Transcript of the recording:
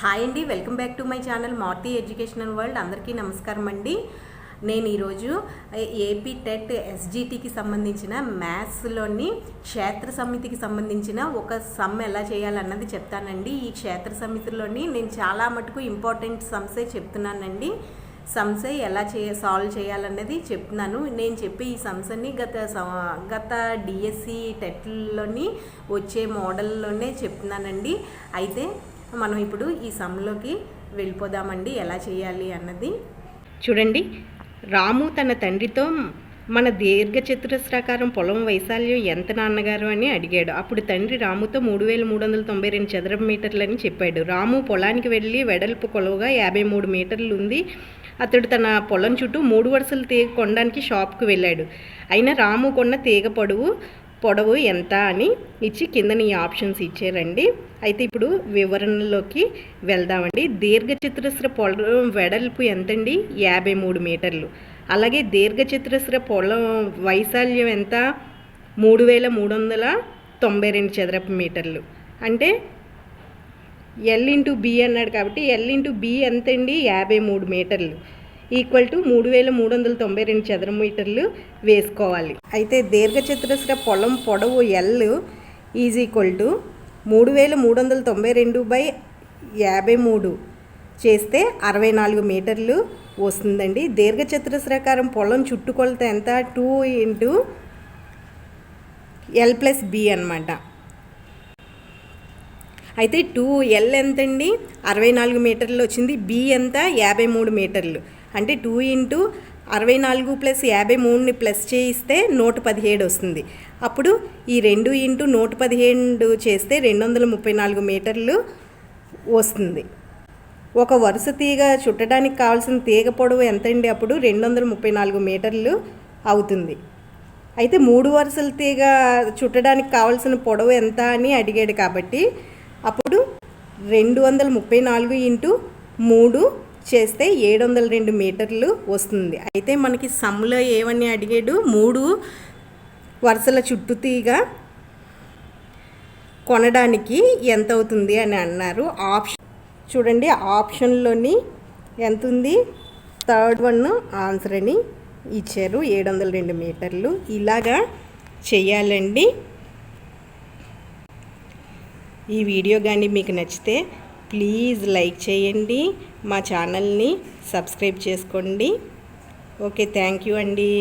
Hi అండి welcome back to my channel Marthi educational world. అందరికీ నమస్కారం అండి. నేను ఈరోజు ఏపీ టెట్ ఎస్జిటికి సంబంధించిన మ్యాథ్స్లోని క్షేత్ర సమితికి సంబంధించిన ఒక సమ్ ఎలా చేయాలన్నది చెప్తానండి. ఈ క్షేత్ర సమితిలోని నేను చాలా మటుకు ఇంపార్టెంట్ సమ్సే చెప్తున్నానండి. సమ్సే ఎలా చేయ సాల్వ్ చేయాలన్నది చెప్తున్నాను. నేను చెప్పే ఈ సమ్స్ని గత గత డిఎస్సి టెట్లోని వచ్చే మోడల్లోనే చెప్తున్నానండి. అయితే మనం ఇప్పుడు ఈ సమ్లోకి వెళ్ళిపోదామండి. ఎలా చేయాలి అన్నది. చూడండి. రాము తన తండ్రితో మన దీర్ఘ చతురస్రాకారం పొలం వైశాల్యం ఎంత నాన్నగారు? అని అడిగాడు. అప్పుడు తండ్రి రాముతో మూడు వేల మూడు వందల తొంభై రెండు చదరపు మీటర్లని చెప్పాడు. రాము పొలానికి వెళ్ళి వెడల్పు కొలవుగా యాభై మూడు మీటర్లు ఉంది. అతడు తన పొలం చుట్టూ మూడు వరుసలు తీగ కొనడానికి షాప్కి వెళ్ళాడు. అయినా రాము కొన్న తీగ పొడవు పొడవు ఎంత అని ఇచ్చి కిందని ఈ ఆప్షన్స్ ఇచ్చారండి. అయితే ఇప్పుడు వివరణలోకి వెళ్దామండి. దీర్ఘచతురస్ర పొలం వెడల్పు ఎంతండి? యాభై మూడు మీటర్లు. అలాగే దీర్ఘచతురస్ర పొలం వైశాల్యం ఎంత? మూడు వేల మూడు వందల తొంభై రెండు చదరపు మీటర్లు. అంటే ఎల్ ఇంటూ బి అన్నాడు కాబట్టి ఎల్ ఇంటూ బి ఎంతండి? యాభై మూడు మీటర్లు. ఈక్వల్ టు మూడు వేల మూడు వందల తొంభై రెండు చదర మీటర్లు వేసుకోవాలి. అయితే దీర్ఘచతురస్ర పొలం పొడవు ఎల్ ఈజ్ ఈక్వల్ టు మూడు వేల మూడు వందల తొంభై రెండు బై యాభై మూడు చేస్తే అరవై నాలుగు మీటర్లు వస్తుందండి. దీర్ఘచతురస్రాకారం పొలం చుట్టుకొలత ఎంత? Two into L plus B అనమాట అయితే టూ ఎల్ ఎంతండి? అరవై నాలుగు మీటర్లు వచ్చింది. బి ఎంత? యాభై మూడు మీటర్లు. అంటే టూ ఇంటూ అరవై నాలుగు ప్లస్ యాభై మూడుని ప్లస్ చేయిస్తే నూట పదిహేడు వస్తుంది. అప్పుడు ఈ రెండు ఇంటూ నూట పదిహేడు చేస్తే రెండు వందల ముప్పై నాలుగు మీటర్లు వస్తుంది. ఒక వరుస తీగ చుట్టడానికి కావాల్సిన తీగ పొడవు ఎంతండి? అప్పుడు రెండు వందల ముప్పై నాలుగు మీటర్లు అవుతుంది. అయితే మూడు వరుసల తీగ చుట్టడానికి కావాల్సిన పొడవు ఎంత అని అడిగాడు కాబట్టి అప్పుడు రెండు వందల ముప్పై నాలుగు ఇంటూ మూడు చేస్తే ఏడు వందల రెండు మీటర్లు వస్తుంది. అయితే మనకి సమ్లో ఏమని అడిగాడు? మూడు వరుసల చుట్టూ తీగ కొనడానికి ఎంత అవుతుంది అని అన్నారు. ఆప్షన్ చూడండి ఆప్షన్లోని ఎంత ఉంది థర్డ్ వన్ ఆన్సర్ అని ఇచ్చారు. ఏడు వందల రెండు మీటర్లు. ఇలాగా చేయాలండి. ఈ వీడియో కానీ మీకు నచ్చితే ప్లీజ్ లైక్ చేయండి మా ఛానల్ని సబ్స్క్రైబ్ చేసుకోండి. ఓకే థ్యాంక్ యూ అండి.